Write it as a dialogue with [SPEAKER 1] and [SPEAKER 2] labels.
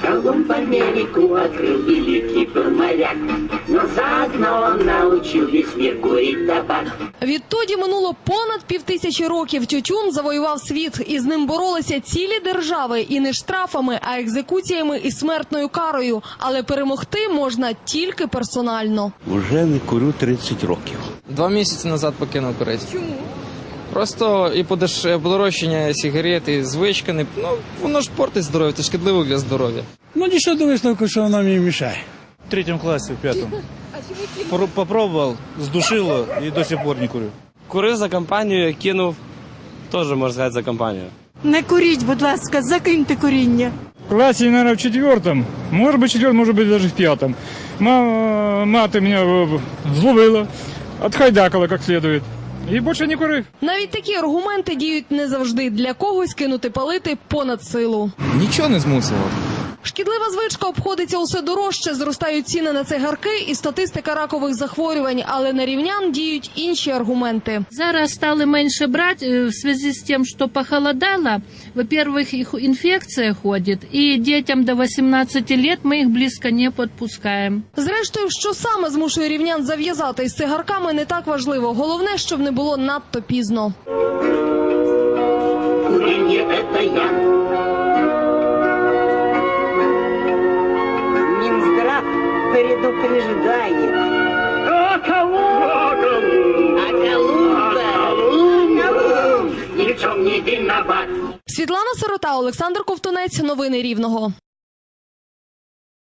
[SPEAKER 1] Колумб Америку открыл великий был моряк, но заодно он научил весь мир курить табак.
[SPEAKER 2] Відтоді минуло понад півтисячі років. Тютюн завоював світ, і з ним боролися цілі держави і не штрафами, а екзекуціями і смертною карою. Але перемогти можна тільки персонально.
[SPEAKER 3] Уже не курю 30 років.
[SPEAKER 4] Два місяці назад покинув курити. Чому? Просто і подеш- подорожчання сигарет, і звичка не ну воно ж портить здоров'я, це шкідливо для здоров'я.
[SPEAKER 5] Ну, дійшов до висновку, що воно мені мішає.
[SPEAKER 6] В третьем классе, в пятом. Пор- Попробовал, сдушило и до сих пор не курю.
[SPEAKER 7] Курив за компанію, кинув теж можна сказати за компанію.
[SPEAKER 8] Не куріть, будь ласка, закиньте куріння.
[SPEAKER 9] В классе, наверное, в четвертом, может быть, четвертом, может быть, даже в пятом. Ма- Мата меня э, зловила, отхайдакала как следует. И більше не курив.
[SPEAKER 2] Навіть такі аргументи діють не завжди. Для когось кинути палити понад силу.
[SPEAKER 4] Нічого не змусило.
[SPEAKER 2] Шкідлива звичка обходиться усе дорожче, зростають ціни на цигарки і статистика ракових захворювань. Але на рівнян діють інші аргументи.
[SPEAKER 10] Зараз стали менше брать э, в связи с тем, что похолодало. Во-первых, их инфекция ходит, и детям до 18 лет мы их близко не подпускаем.
[SPEAKER 2] Зрештою, що саме змушує рівнян зав'язати із цигарками, не так важливо. Головне, щоб не було надто пізно.
[SPEAKER 1] Курение это я.
[SPEAKER 8] Мінздрав предупреждає.
[SPEAKER 1] А Колумба? Колумб ни в чем не виноват.
[SPEAKER 2] Світлана Сирота, Олександр Ковтунець. Новини Рівного.